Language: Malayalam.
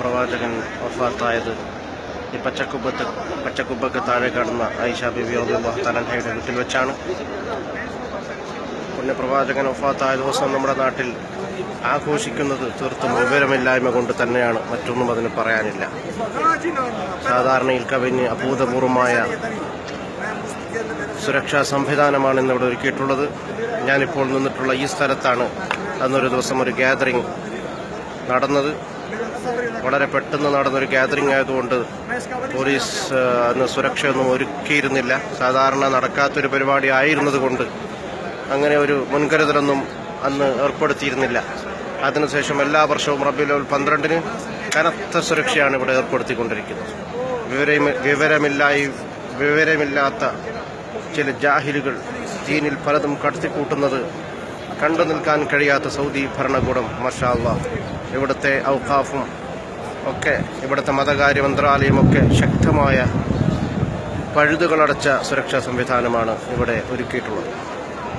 പ്രവാചകൻ വഫാത്തായത് ഈ പച്ചക്കുബത്ത് പച്ചക്കുബക്ക് താഴെ കടന്ന ഐഷ ബിബി തലഹയുടെ വീട്ടിൽ വെച്ചാണ്. പുണ്യപ്രവാചകൻ വഫാത്തായ ദിവസം നമ്മുടെ നാട്ടിൽ ആഘോഷിക്കുന്നത് തീർത്തും വിവരമില്ലായ്മ കൊണ്ട് തന്നെയാണ്. മറ്റൊന്നും അതിന് പറയാനില്ല. സാധാരണയിൽ കവിഞ്ഞ് അഭൂതപൂർവമായ സുരക്ഷാ സംവിധാനമാണ് ഇന്നിവിടെ ഒരുക്കിയിട്ടുള്ളത്. ഞാനിപ്പോൾ നിന്നിട്ടുള്ള ഈ സ്ഥലത്താണ് അന്നൊരു ദിവസം ഒരു ഗ്യാതറിംഗ് നടന്നത്. വളരെ പെട്ടെന്ന് നടന്നൊരു ഗ്യാതറിംഗ് ആയതുകൊണ്ട് പോലീസ് അന്ന് സുരക്ഷയൊന്നും ഒരുക്കിയിരുന്നില്ല. സാധാരണ നടക്കാത്തൊരു പരിപാടി ആയിരുന്നതുകൊണ്ട് അങ്ങനെ ഒരു മുൻകരുതലൊന്നും അന്ന് ഏർപ്പെടുത്തിയിരുന്നില്ല. അതിനുശേഷം എല്ലാ വർഷവും റബിലോൽ പന്ത്രണ്ടിന് കനത്ത സുരക്ഷയാണ് ഇവിടെ ഏർപ്പെടുത്തിക്കൊണ്ടിരിക്കുന്നത്. വിവരമി വിവരമില്ലായി വിവരമില്ലാത്ത ചില ജാഹിലുകൾ ദീനിൽ പലതും കടത്തിക്കൂട്ടുന്നത് കണ്ടു നിൽക്കാൻ കഴിയാത്ത സൗദി ഭരണകൂടം മഷാല്ല ഇവിടുത്തെ ഔഖാഫും ഒക്കെ ഇവിടുത്തെ മതകാര്യ മന്ത്രാലയമൊക്കെ ശക്തമായ പഴുതുകളടച്ച സുരക്ഷാ സംവിധാനമാണ് ഇവിടെ ഒരുക്കിയിട്ടുള്ളത്.